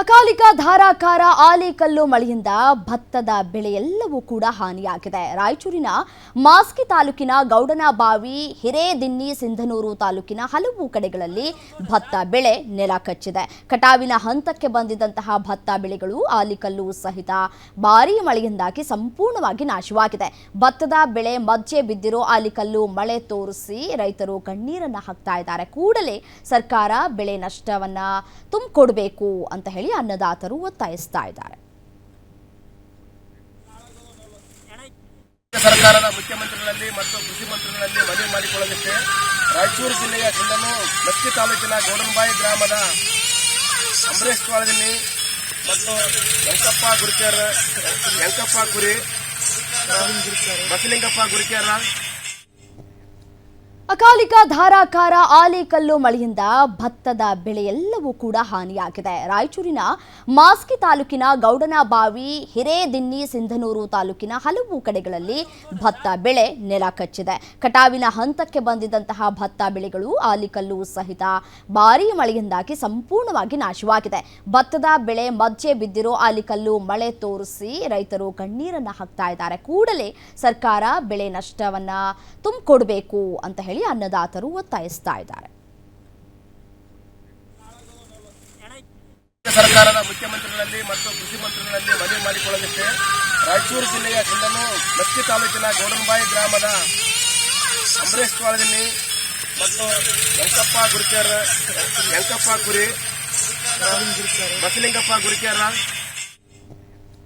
ಅಕಾಲಿಕ ಧಾರಾಕಾರ ಆಲಿಕಲ್ಲು ಮಳೆಯಿಂದ ಭತ್ತದ ಬೆಳೆಯೆಲ್ಲವೂ ಕೂಡ ಹಾನಿಯಾಗಿದೆ. ರಾಯಚೂರಿನ ಮಾಸ್ಕಿ ತಾಲೂಕಿನ ಗೌಡನಬಾವಿ, ಹಿರೇದಿನ್ನಿ, ಸಿಂಧನೂರು ತಾಲೂಕಿನ ಹಲವು ಕಡೆಗಳಲ್ಲಿ ಭತ್ತ ಬೆಳೆ ನೆಲ ಕಚ್ಚಿದೆ. ಕಟಾವಿನ ಹಂತಕ್ಕೆ ಬಂದಿದ್ದಂತಹ ಭತ್ತ ಬೆಳೆಗಳು ಆಲಿಕಲ್ಲು ಸಹಿತ ಭಾರೀ ಮಳೆಯಿಂದಾಗಿ ಸಂಪೂರ್ಣವಾಗಿ ನಾಶವಾಗಿದೆ. ಭತ್ತದ ಬೆಳೆ ಮಧ್ಯೆ ಬಿದ್ದಿರೋ ಆಲಿಕಲ್ಲು ಮಳೆ ತೋರಿಸಿ ರೈತರು ಕಣ್ಣೀರನ್ನ ಹಾಕ್ತಾ ಇದ್ದಾರೆ. ಕೂಡಲೇ ಸರ್ಕಾರ ಬೆಳೆ ನಷ್ಟವನ್ನ ತುಂಬಿಕೊಡ್ಬೇಕು ಅಂತ ಹೇಳಿ ಅನ್ನದಾತರು ಒತ್ತಾಯಿಸ್ತಾ ಇದ್ದಾರೆ. ಸರ್ಕಾರದ ಮುಖ್ಯಮಂತ್ರಿಗಳಲ್ಲಿ ಮತ್ತು ಕೃಷಿ ಮಂತ್ರಿಗಳಲ್ಲಿ ಮನವಿ ಮಾಡಿಕೊಳ್ಳಲಿಕ್ಕೆ ರಾಯಚೂರು ಜಿಲ್ಲೆಯ ಜಿಲ್ಲನು ಮಸ್ಕಿ ತಾಲೂಕಿನ ಗೋಡಂಬಾಯಿ ಗ್ರಾಮದ ಅಂಬರೀಶ್ ಕಾಲದಲ್ಲಿ ಮತ್ತು ವೆಂಕಪ್ಪ ಗುರುಕೇರ, ವೆಂಕಪ್ಪ ಗುರಿ, ಬಸಲಿಂಗಪ್ಪ ಗುರುಕೇರ ಅಕಾಲಿಕ ಧಾರಾಕಾರ ಆಲಿಕಲ್ಲು ಮಳೆಯಿಂದ ಭತ್ತದ ಬೆಳೆಯೆಲ್ಲವೂ ಕೂಡ ಹಾನಿಯಾಗಿದೆ. ರಾಯಚೂರಿನ ಮಾಸ್ಕಿ ತಾಲೂಕಿನ ಗೌಡನಬಾವಿ, ಹಿರೇದಿನ್ನಿ, ಸಿಂಧನೂರು ತಾಲೂಕಿನ ಹಲವು ಕಡೆಗಳಲ್ಲಿ ಭತ್ತ ಬೆಳೆ ನೆಲ ಕಚ್ಚಿದೆ. ಕಟಾವಿನ ಹಂತಕ್ಕೆ ಬಂದಿದ್ದಂತಹ ಭತ್ತ ಬೆಳೆಗಳು ಆಲಿಕಲ್ಲು ಸಹಿತ ಭಾರೀ ಮಳೆಯಿಂದಾಗಿ ಸಂಪೂರ್ಣವಾಗಿ ನಾಶವಾಗಿದೆ. ಭತ್ತದ ಬೆಳೆ ಮಧ್ಯೆ ಬಿದ್ದಿರೋ ಆಲಿಕಲ್ಲು ಮಳೆ ತೋರಿಸಿ ರೈತರು ಕಣ್ಣೀರನ್ನ ಹಾಕ್ತಾ ಇದ್ದಾರೆ. ಕೂಡಲೇ ಸರ್ಕಾರ ಬೆಳೆ ನಷ್ಟವನ್ನ ತುಂಬಿಕೊಡ್ಬೇಕು ಅಂತ ಹೇಳಿ ಅನ್ನದಾತರು ಒತ್ತಾಯಿಸ್ತಾ ಇದ್ದಾರೆ. ಸರ್ಕಾರದ ಮುಖ್ಯಮಂತ್ರಿಗಳಲ್ಲಿ ಮತ್ತು ಕೃಷಿ ಮಂತ್ರಿಗಳಲ್ಲಿ ಮನವಿ ಮಾಡಿಕೊಳ್ಳಲಿಕ್ಕೆ ರಾಯಚೂರು ಜಿಲ್ಲೆಯ ಸಿಂಧನು ಮಸ್ಕಿ ತಾಲೂಕಿನ ಗೌಡನಬಾಯಿ ಗ್ರಾಮದ ಅಂಬರೀಶ್ ಕಾಲದಲ್ಲಿ ಮತ್ತು ವೆಂಕಪ್ಪ ಗುರುಕೇರ, ವೆಂಕಪ್ಪ ಗುರಿ ಬಸಲಿಂಗಪ್ಪ ಗುರುಕೇರ